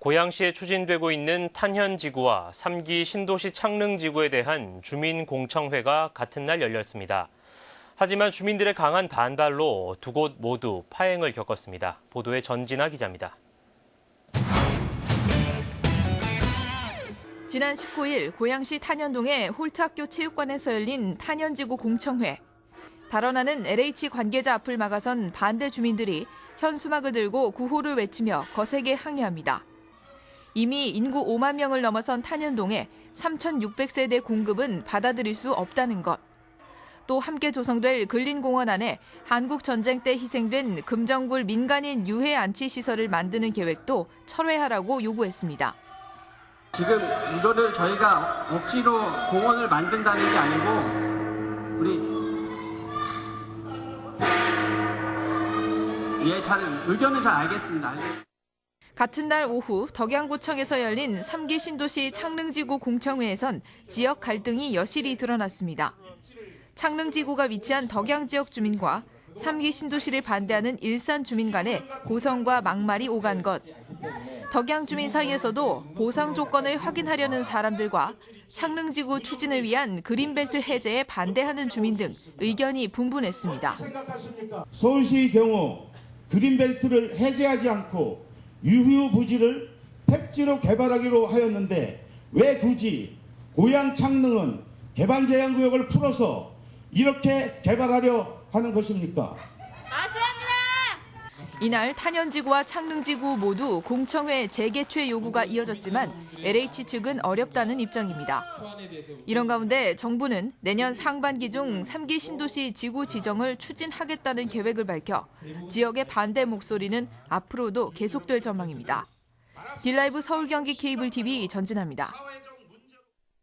고양시에 추진되고 있는 탄현지구와 3기 신도시 창릉지구에 대한 주민공청회가 같은 날 열렸습니다. 하지만 주민들의 강한 반발로 두 곳 모두 파행을 겪었습니다. 보도에 전진아 기자입니다. 지난 19일 고양시 탄현동의 홀트학교 체육관에서 열린 탄현지구 공청회. 발언하는 LH 관계자 앞을 막아선 반대 주민들이 현수막을 들고 구호를 외치며 거세게 항의합니다. 이미 인구 5만 명을 넘어선 탄현동에 3,600세대 공급은 받아들일 수 없다는 것. 또 함께 조성될 근린공원 안에 한국 전쟁 때 희생된 금정굴 민간인 유해 안치 시설을 만드는 계획도 철회하라고 요구했습니다. 지금 이거를 저희가 억지로 공원을 만든다는 게 아니고 우리 예, 잘 의견은 잘 알겠습니다. 같은 날 오후 덕양구청에서 열린 3기 신도시 창릉지구 공청회에선 지역 갈등이 여실히 드러났습니다. 창릉지구가 위치한 덕양 지역 주민과 3기 신도시를 반대하는 일산 주민 간의 고성과 막말이 오간 것. 덕양 주민 사이에서도 보상 조건을 확인하려는 사람들과 창릉지구 추진을 위한 그린벨트 해제에 반대하는 주민 등 의견이 분분했습니다. 서울시의 경우 그린벨트를 해제하지 않고 유휴부지를 택지로 개발하기로 하였는데 왜 굳이 고양 창릉은 개발 제한 구역을 풀어서 이렇게 개발하려 하는 것입니까? 이날 탄현지구와 창릉지구 모두 공청회 재개최 요구가 이어졌지만 LH 측은 어렵다는 입장입니다. 이런 가운데 정부는 내년 상반기 중 3기 신도시 지구 지정을 추진하겠다는 계획을 밝혀 지역의 반대 목소리는 앞으로도 계속될 전망입니다. 딜라이브 서울 경기 케이블 TV 전진합니다.